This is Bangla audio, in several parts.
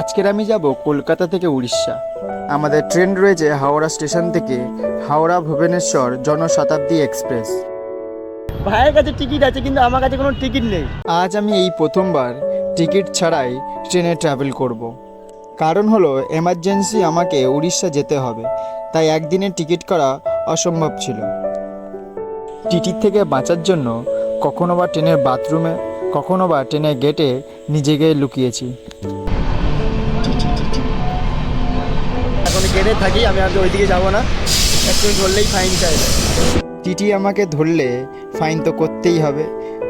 আজকের আমি যাব কলকাতা থেকে উড়িষ্যা। আমাদের ট্রেন রয়েছে হাওড়া স্টেশন থেকে হাওড়া ভুবনেশ্বর জনশতাব্দী এক্সপ্রেস। ভাইয়ের কাছে টিকিট আছে কিন্তু আমার কাছে কোনো টিকিট নেই। আজ আমি এই প্রথমবার টিকিট ছাড়াই ট্রেনে ট্রাভেল করব। কারণ হলো এমার্জেন্সি আমাকে উড়িষ্যা যেতে হবে তাই একদিনে টিকিট করা অসম্ভব ছিল। টিটির থেকে বাঁচার জন্য কখনো বা ট্রেনের বাথরুমে কখনো বা ট্রেনের গেটে নিজেকে লুকিয়েছি। এখন গেটে থাকি আমি আগে ওইদিকে যাব না। একটু ধরলেই ফাইন চাইবে টিটি আমাকে ধরলে ফাইন তো করতেই হবে।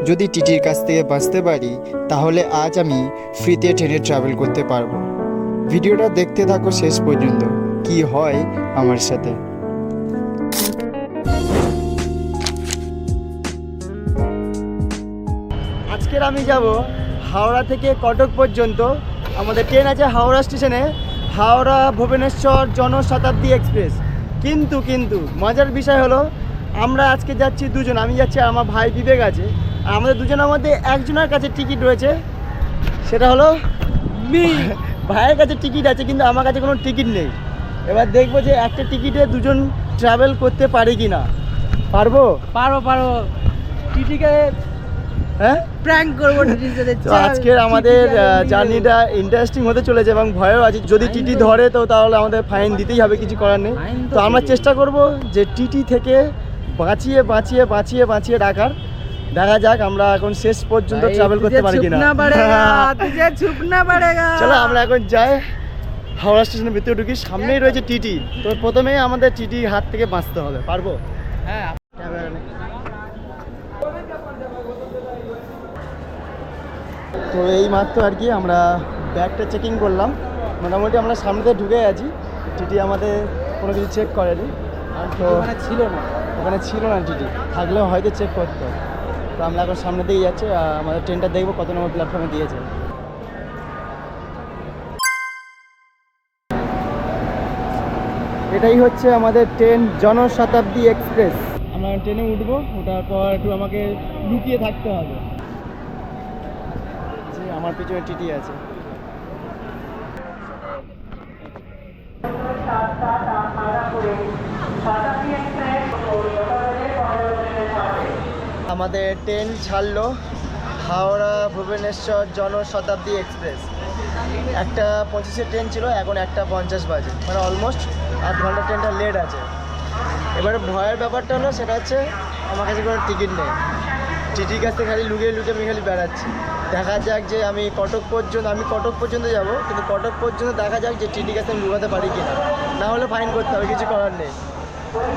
যদি টিটির কাছ থেকে বাঁচতে পারি তাহলে আজ আমি ফ্রিতে ট্রেনে ট্রাভেল করতে পারব। ভিডিওটা দেখতে থাকো শেষ পর্যন্ত। কি হয় আমার সাথে? আজকের আমি যাব হাওড়া থেকে কটক পর্যন্ত। আমাদের ট্রেন আছে হাওড়া স্টেশনে, হাওড়া ভুবনেশ্বর জনশতাব্দী এক্সপ্রেস। কিন্তু কিন্তু, মজার বিষয় হলো, আমরা আজকে যাচ্ছি দুজন, আমি যাচ্ছি আমার ভাই বিবেক আছে। আর আমাদের দুজনের মধ্যে একজনের কাছে টিকিট রয়েছে, সেটা হলো মি। ভাইয়ের কাছে টিকিট আছে, কিন্তু আমার কাছে কোনো টিকিট নেই। এবার দেখব যে একটা টিকিটে দুজন ট্রাভেল করতে পারি কি না পারব? পারব পারব টিটিকে হ্যাঁ? প্র্যাঙ্ক করব তো আজকের আমাদের জার্নিটা ইন্টারেস্টিং হতে চলেছে এবং ভয়ও আছে। যদি টিটি ধরে তো তাহলে আমাদের ফাইন দিতেই হবে কিছু করার নেই। তো আমরা চেষ্টা করব যে টিটি থেকে বাঁচিয়ে বাঁচিয়ে বাঁচিয়ে বাঁচিয়ে রাখার দেখা যাক আমরা এখন শেষ পর্যন্ত ট্রাভেল করতে পারি কিনা। চলো আমরা এখন যাই। হাওড়া স্টেশনের ভিতরে ঢুকি। সামনেই রয়েছে টিটি তো প্রথমেই আমাদের টিটি হাত থেকে বাঁচতে হবে। পারব? হ্যাঁ ক্যামেরা নেই। তো এই মাত্র আর কি আমরা ব্যাগটা চেকিং করলাম। মোটামুটি আমরা সামনে দিয়ে ঢুকে আছি। টিটি আমাদের কোনো কিছু চেক করেনি। আর তো ওখানে ছিল না। ওখানে ছিল না টিটি থাকলেও হয়তো চেক করতো তো আমরা এখন সামনে দিকে যাচ্ছি। আমাদের ট্রেনটা দেখব কত নম্বর প্ল্যাটফর্মে দিয়েছে। এটাই হচ্ছে আমাদের ট্রেন জনশতাব্দী এক্সপ্রেস আমরা ট্রেনে উঠবো। ওঠার পর একটু আমাকে লুকিয়ে থাকতে হবে। আমার পিছনে টিটি আছে। আমাদের ট্রেন ছাড়লো হাওড়া ভুবনেশ্বর জনশতাব্দী এক্সপ্রেস। একটা পঁচিশের ট্রেন ছিল, এখন একটা পঞ্চাশ বাজে। মানে অলমোস্ট আধ ঘণ্টা ট্রেনটা লেট আছে। এবারে ভয়ের ব্যাপারটা হলো, সেটা হচ্ছে আমার কাছে কোনো টিকিট নেই। টিটির কাছ খালি লুকিয়ে লুকিয়ে আমি খালি বেড়াচ্ছি। দেখা যাক যে আমি কটক পর্যন্ত, আমি কটক পর্যন্ত যাব, কিন্তু কটক পর্যন্ত দেখা যাক যে টিটির কাছে আমি লুকাতে পারি কিনা। না হলে ফাইন করতে হবে, কিছু করার নেই।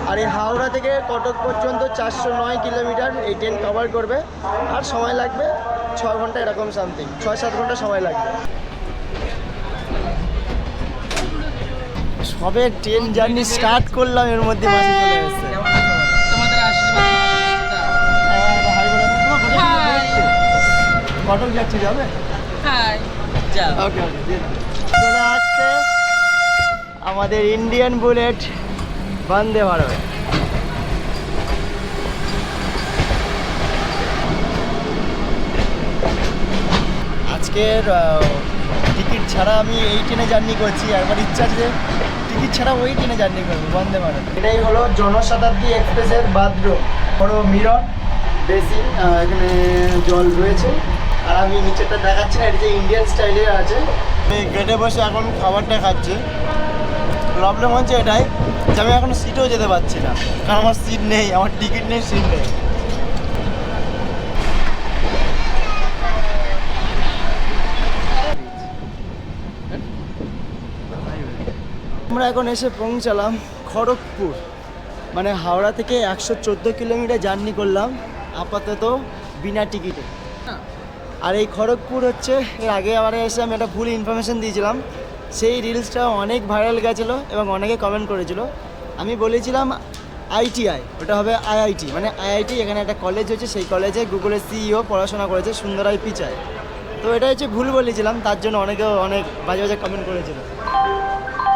আর এই হাওড়া থেকে কটক পর্যন্ত চারশো নয় কিলোমিটার এই ট্রেন কভার করবে। আর সময় লাগবে ছ ঘণ্টা এরকম সামথিং ছয় সাত ঘণ্টা সময় লাগবে। সবে ট্রেন জার্নি স্টার্ট করলাম, এর মধ্যে চলে কটক যাচ্ছি যাবে? হাই যাও ওকে ওকে চলে আসছে আমাদের ইন্ডিয়ান বুলেট বন্দে ভারত। আজকের টিকিট ছাড়া আমি এই ট্রেনে জার্নি করছি একবার ইচ্ছা আছে টিকিট ছাড়া ওই ট্রেনে জার্নি করব বন্দে ভারত। এটাই হলো জনশতাব্দী এক্সপ্রেসের বাথরুম। বড় মিরর বেসি এখানে জল রয়েছে। আর আমি নিচেরটা দেখাচ্ছি না, এটা যে ইন্ডিয়ান স্টাইলের আছে। আমি গেটে বসে এখন খাবারটা খাচ্ছি। প্রবলেম হচ্ছে এটাই যে আমি এখন সিটেও যেতে পারছি না। কারণ আমার সিট নেই, আমার টিকিট নেই সিট নেই। আমরা এখন এসে পৌঁছালাম খড়গপুর। মানে হাওড়া থেকে একশো চোদ্দ কিলোমিটার জার্নি করলাম, আপাতত বিনা টিকিটে আর এই খড়গপুর হচ্ছে, এর আগে আবার এসে আমি একটা ভুল ইনফরমেশন দিয়েছিলাম। সেই রিলসটা অনেক ভাইরাল গেছিল এবং অনেকে কমেন্ট করেছিল। আমি বলেছিলাম আইটিআই ওটা হবে আইআইটি মানে আইআইটি এখানে একটা কলেজ হয়েছে সেই কলেজে গুগলের সিইও পড়াশোনা করেছে সুন্দর সুন্দরাই পিচায় তো এটা হচ্ছে ভুল বলেছিলাম, তার জন্য অনেকেও অনেক বাজে বাজে কমেন্ট করেছিল।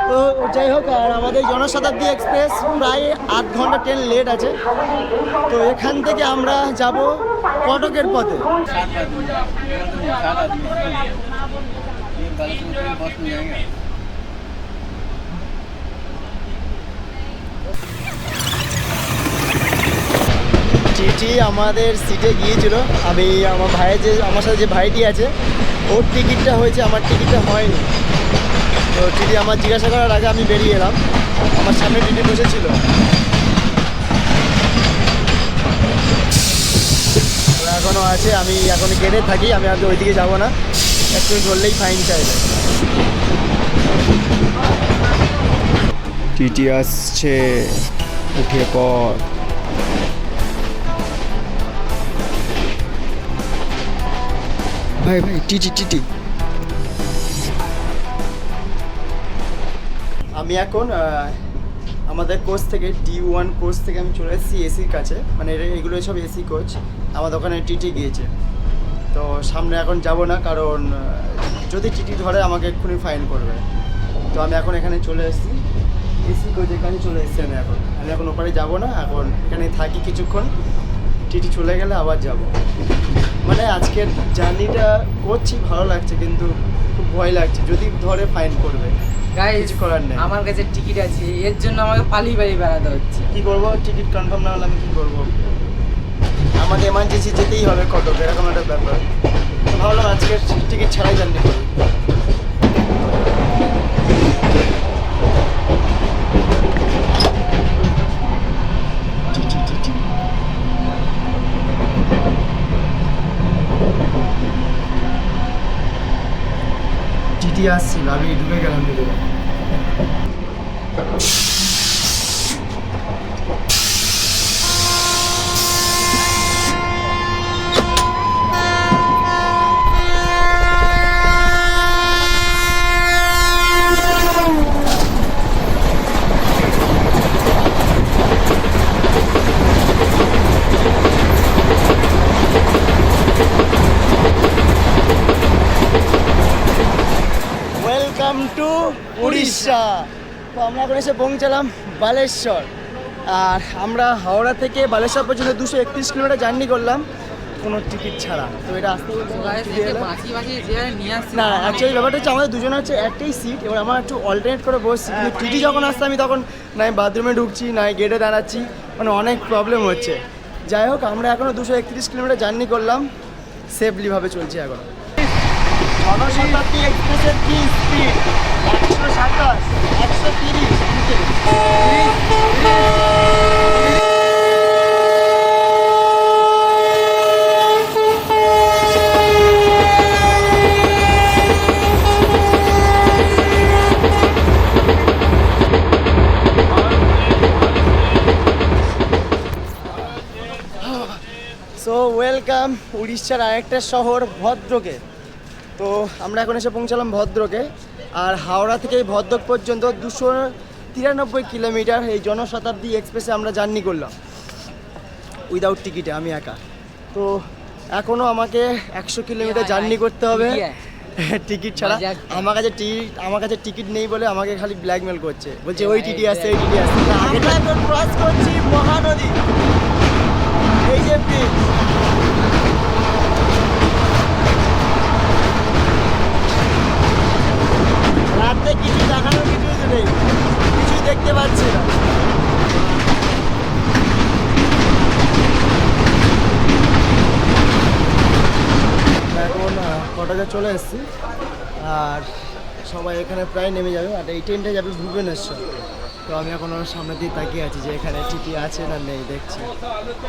তো যাই হোক, আর আমাদের জনশতাব্দী এক্সপ্রেস প্রায় আধ ঘণ্টা ট্রেন লেট আছে। তো এখান থেকে আমরা যাব কটকের পথে। চিঠি আমাদের সিটে গিয়েছিল। আমি আমার ভাইয়ের যে আমার সাথে যে ভাইটি আছে, ওর টিকিটটা হয়েছে, আমার টিকিটটা হয়নি। তো টিটি আমার জিজ্ঞাসা করার আগে আমি বেরিয়ে এলাম। আমার সামনে টিটি বসেছিল। এখনও আছে, আমি এখন গেটে থাকি, আমি আগে ওইদিকে যাব না। একটু ধরলেই ফাইন চাইবে টিটি আসছে, উঠে পর ভাই ভাই, টিটি টিটি। আমি এখন আমাদের কোচ থেকে ডি ওয়ান কোচ থেকে আমি চলে এসেছি এসির কাছে। মানে এগুলো সব এসি কোচ আমার দোকানে টিটি গিয়েছে। তো সামনে এখন যাব না, কারণ যদি টিটি ধরে আমাকে এক্ষুনি ফাইন করবে। তো আমি এখন এখানে চলে এসেছি। এসি কোচের কাছে চলে এসেছি আমি এখন। আমি এখন ওপারে যাব না, এখন এখানে থাকি কিছুক্ষণ। টিটি চলে গেলে আবার যাব। মানে আজকের জার্নিটা করছি, ভালো লাগছে, কিন্তু খুব ভয় লাগছে। যদি ধরে ফাইন করবে। কিছু করার নেই। আমার কাছে টিকিট আছে এর জন্য আমাকে পালিয়ে পালিয়ে বেড়াতে হচ্ছে। কি করব? টিকিট কনফার্ম না হলে আমি কি করব? আমাকে এমার্জেন্সি যেতেই হবে কটক এরকম একটা ব্যাপার। ভাবলাম আজকে টিকিট ছাড়াই জানতে করি টিটি আসছিল আমি ঢুকে গেলাম ভিতরে ওয়েলকাম টু উড়িষ্যা তো আমরা এখন এসে পৌঁছালাম বালেশ্বর। আর আমরা হাওড়া থেকে বালেশ্বর পর্যন্ত দুশো একত্রিশ কিলোমিটার জার্নি করলাম কোনো টিকিট ছাড়া। তো এটা আসতে না অ্যাকচুয়ালি ব্যাপারটা হচ্ছে আমাদের দুজনে হচ্ছে একটাই সিট এবার আমার একটু অল্টারনেট করে বসছি। কিন্তু টিটি যখন আসছে আমি তখন নাই বাথরুমে ঢুকছি নাই গেটে দাঁড়াচ্ছি মানে অনেক প্রবলেম হচ্ছে। যাই হোক আমরা এখনও দুশো একত্রিশ কিলোমিটার জার্নি করলাম সেফলিভাবে চলছি এখন। জনশতাব্দী এক্সপ্রেসের কি স্পিড একশো সাতাশ একশো তিরিশ সো ওয়েলকাম উড়িষ্যার আরেকটা শহর ভদ্রকে তো আমরা এখন এসে পৌঁছালাম ভদ্রকে। আর হাওড়া থেকে এই ভদ্রক পর্যন্ত দুশো তিরানব্বই কিলোমিটার এই জনশতাব্দী এক্সপ্রেসে আমরা জার্নি করলাম। উইদাউট টিকিটে আমি একা। তো এখনও আমাকে একশো কিলোমিটার জার্নি করতে হবে। টিকিট ছাড়া আমার কাছে টিকিট আমার কাছে টিকিট নেই বলে আমাকে খালি ব্ল্যাকমেল করছে। বলছে ওই টিটি আসছে ওই টিটি আসছে না, আমরা এখন ক্রস করছি মহানদী। এই যে bridge। রাতে কিছু দেখানোর কিছু নেই কিছুই দেখতে পাচ্ছি না। এখন কটকে চলে এসেছি। আর সবাই এখানে প্রায় নেমে যাবে, আর এই ট্রেনটা যাবে ভুবনেশ্বর। তো আমি এখন ওর সামনে দিয়ে তাকিয়ে আছি যে এখানে টিটি আছে না নেই, দেখছি।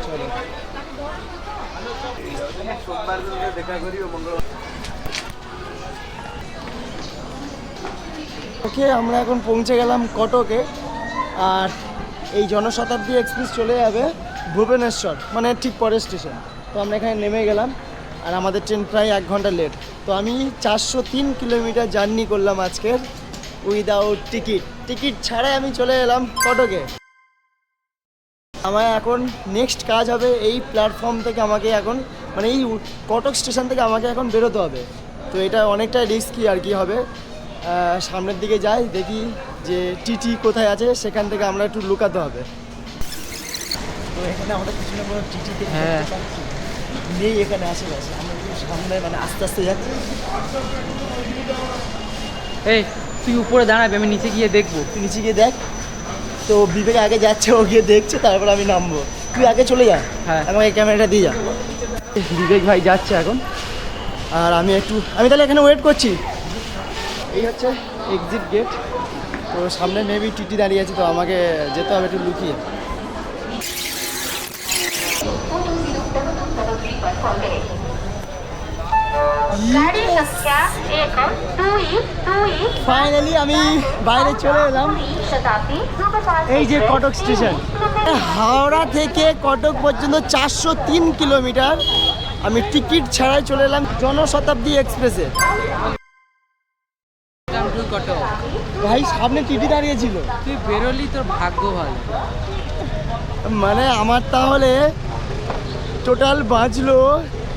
চলো। ওকে, আমরা এখন পৌঁছে গেলাম কটকে। আর এই জনশতাব্দী এক্সপ্রেস চলে যাবে ভুবনেশ্বর মানে ঠিক পরের স্টেশন তো আমরা এখানে নেমে গেলাম আর আমাদের ট্রেন প্রায় এক ঘণ্টা লেট তো আমি চারশো তিন কিলোমিটার জার্নি করলাম আজকের উইদাউট টিকিট টিকিট ছাড়াই আমি চলে এলাম কটকে আমার এখন নেক্সট কাজ হবে এই প্ল্যাটফর্ম থেকে আমাকে এখন মানে এই কটক স্টেশন থেকে আমাকে এখন বেরোতে হবে। তো এটা অনেকটা রিস্কি আর কি হবে। সামনের দিকে যাই দেখি যে টিটি কোথায় আছে সেখান থেকে আমরা একটু লুকাতে হবে। তো এখানে আমাদের পিছনে কোনো টিটিতে হ্যাঁ। নেই এখানে আশেপাশে। আমরা সামনে মানে আস্তে আস্তে যাচ্ছি। এই তুই উপরে দাঁড়াবি আমি নিচে গিয়ে দেখব। তুই নিচে গিয়ে দেখ। তো বিবেক আগে যাচ্ছে ও গিয়ে দেখছে তারপর আমি নামবো। তুই আগে চলে যা। হ্যাঁ। এই ক্যামেরাটা দিয়ে যা। বিবেক ভাই যাচ্ছে এখন। আর আমি একটু আমি তাহলে এখানে ওয়েট করছি। এই হচ্ছে এক্সিট গেট তো সামনে মেবি টিটি দাঁড়িয়ে আছে তো আমাকে যেতে হবে একটু লুকিয়ে ফাইনালি আমি বাইরে চলে এলাম এই যে কটক স্টেশন হাওড়া থেকে কটক পর্যন্ত চারশো তিন কিলোমিটার আমি টিকিট ছাড়াই চলে এলাম জনশতাব্দী এক্সপ্রেসে ভাই সামনে টিটি দাঁড়িয়েছিল। তুই বেরোলি তোর ভাগ্য ভালো। মানে আমার তাহলে টোটাল বাঁচলো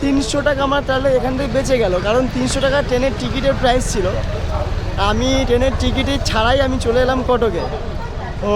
তিনশো টাকা আমার তাহলে এখান থেকে বেঁচে গেল। কারণ তিনশো টাকা ট্রেনের টিকিটের প্রাইস ছিল। আমি ট্রেনের টিকিটের ছাড়াই আমি চলে এলাম কটকে। ও